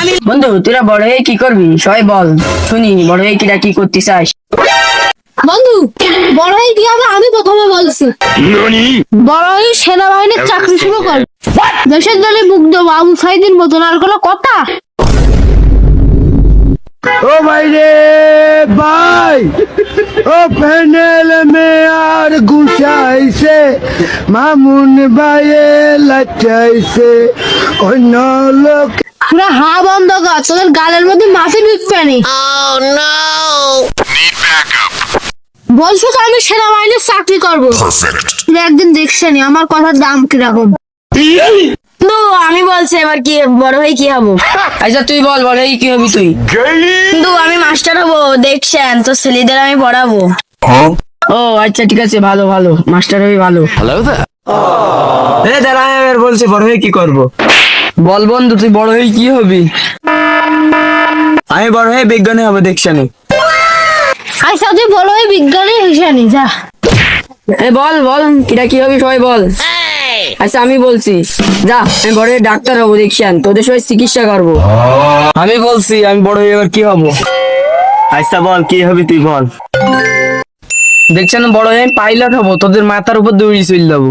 আমি বন্ধু তোরা বড় হয়ে কি করবি? সবাই বল। শুনি বড় হয়ে কিরা কি করতে চাস? বন্ধু বড় হয়ে কি হবে? আমি প্রথমে বলছি। বড় হয়ে সেনাবাহিনীর চাকরি শুরু কর। দেশের জন্য মুগ্ধ আবু সাইদিন মতন আর কোনো কথা? ও ভাই রে ভাই। ও প্যানেল মে আর গুছাইছে মামুন ভাইয়ে লাচাইছে অন্য লোক আমরা হা বন্ধ কর তোদের গালের মধ্যে মাছি ঢুকবে নি। বলছো তো আমি সেনাবাহিনীর চাকরি করব? তুই একদিন দেখছে নি আমার কথার দাম কীরকম? বন্ধু আমি বলছি এবার কি বড় হয়ে কি হব? আচ্ছা তুই বল বড় হয়ে কি হবি তুই? বন্ধু আমি মাস্টার হব দেখছেন তো ছেলেদের আমি পড়াবো। ও আচ্ছা ঠিক আছে ভালো ভালো মাস্টার হবি ভালো। এ দাঁড়া আমি বলছি বড় হয়ে কি করব? বল বন্ধু তুই বড় হয়ে কি হবি? আমি বড় হয়ে বিজ্ঞানী হব দেখছানি আচ্ছা তুই বলো এই বিজ্ঞানী হিসানি যা। এ বল বল কিরা কি হবি সবাই বল। আচ্ছা আমি বলছি। যা আমি বড় হয়ে ডাক্তার হব দেখছেন তোদের সবাই চিকিৎসা করব। আমি বলছি আমি বড় হয়ে এবার কি হব? আচ্ছা বল কি হবি তুই বল। দেখছেন বড় হয়ে পাইলট হব তোদের মাথার উপর দৌড়ি চলে যাব।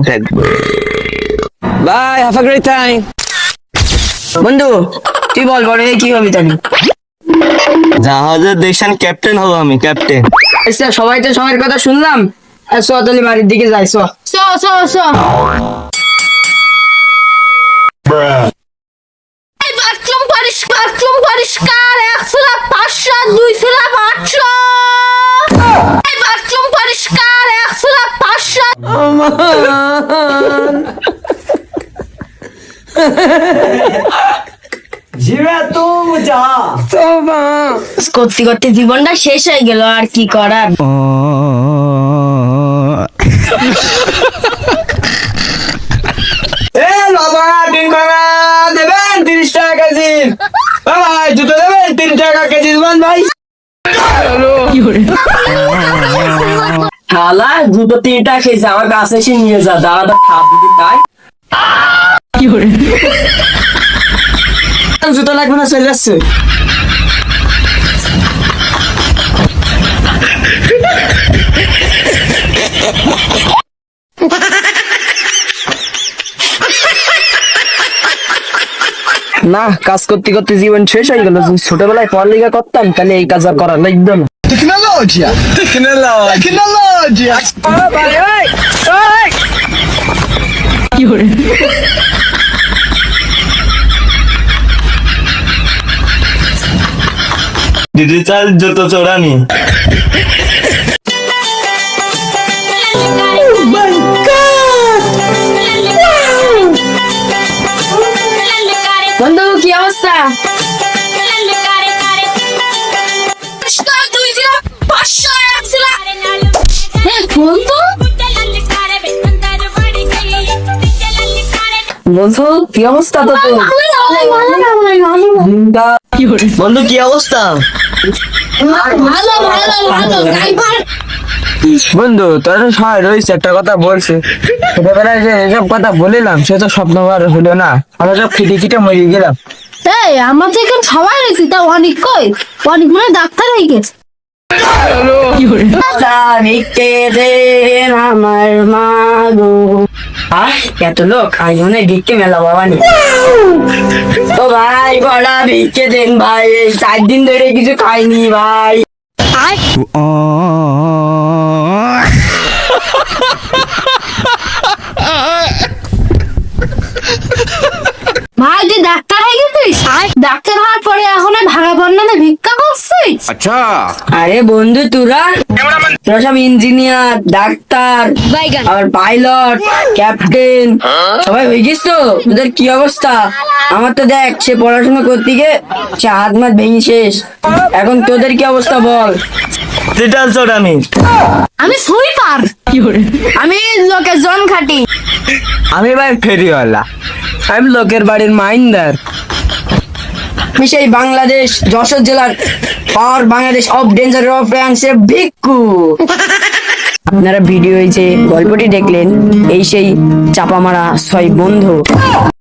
Bye have a great time বন্ধু তুই বল বড় হয়ে কি হবি তাহলে? জাহাজের দেশান ক্যাপ্টেন হব আমি ক্যাপ্টেন আচ্ছা সবাই তো সবার কথা শুনলাম। আর চ তাহলে বাড়ির দিকে যাই চ। চ চ চ। বাথরুম পরিষ্কার বাথরুম পরিষ্কার পাঁচশো পাঁচশো। বাথরুম পরিষ্কার পাঁচশো করতে করতে জীবনটা শেষ হয়ে গেল আর কি করার এ বাবা তিন বাবা দেবেন তিরিশ টাকা কেজি বাবা জুতো দেবেন? তিন টাকা কেজি দেবেন ভাই। শালা দুটো তিনটা খেয়েছে আমার কাছে এসে নিয়ে যা দাঁড়া খাপ দিবি তাই। জুতো লাগবে না চলে যাচ্ছে না কাজ করতে করতে জীবন শেষ হয়ে গেল। যদি ছোটবেলায় পড়ালেখা করতাম তাহলে এই কাজ আর করার লাগতো না। টেকনোলজিয়া। টেকনোলজিয়া। ডিজিটাল জুতো চোরানি। বন্ধু কি অবস্থা হ্যাঁ বলতো বন্ধু কি অবস্থা তো বন্ধু কি অবস্থা ভালো ভালো ভালো ড্রাইভার বন্ধু তোর তো সবাই রয়েছে একটা কথা বলছে। ছোটবেলায় যে এসব কথা বলিলাম সে তো স্বপ্ন আর হলো না। আমরা সব খেটে খেটে মরে গেলাম। এই আমাদের এখানে সবাই রয়েছে তা অনেক কই? অনেক মানে ডাক্তার হয়ে গেছে। আমার মা গো আহ এত লোক আজ মনে হয় ভিক্ষে মেলা বাবা নি। তো ভাই বড়া ভিক্ষে দেন ভাই চার দিন ধরে কিছু খাইনি ভাই। ভাই তুই ডাক্তার হয়ে গেছিস ডাক্তার হওয়ার পরে এখন বন্যাতে ভিক্ষা করছিস? আরে বন্ধু তোরা তোরা সব ইঞ্জিনিয়ার ডাক্তার আর পাইলট ক্যাপ্টেন সবাই হয়ে গেছিস তো? তোদের কি অবস্থা? আমার তো দেখ সে পড়াশোনা করতে গিয়ে সে হাত মাত ভেঙে শেষ। এখন তোদের কি অবস্থা বল? ডিজিটাল চোরানি আমি। সুইপার। আমি লোকের জন খাটি আমি ভাই ফেরিওয়ালা। আমি লোকের বাড়ির মাইন্দার। আমি সেই বাংলাদেশ, যশোর জেলার power Bangladesh of danger of ফ্রান্সের ভিক্ষু। আপনারা ভিডিও যে গল্পটি দেখলেন, এই সেই চাপামারা ছয় বন্ধু।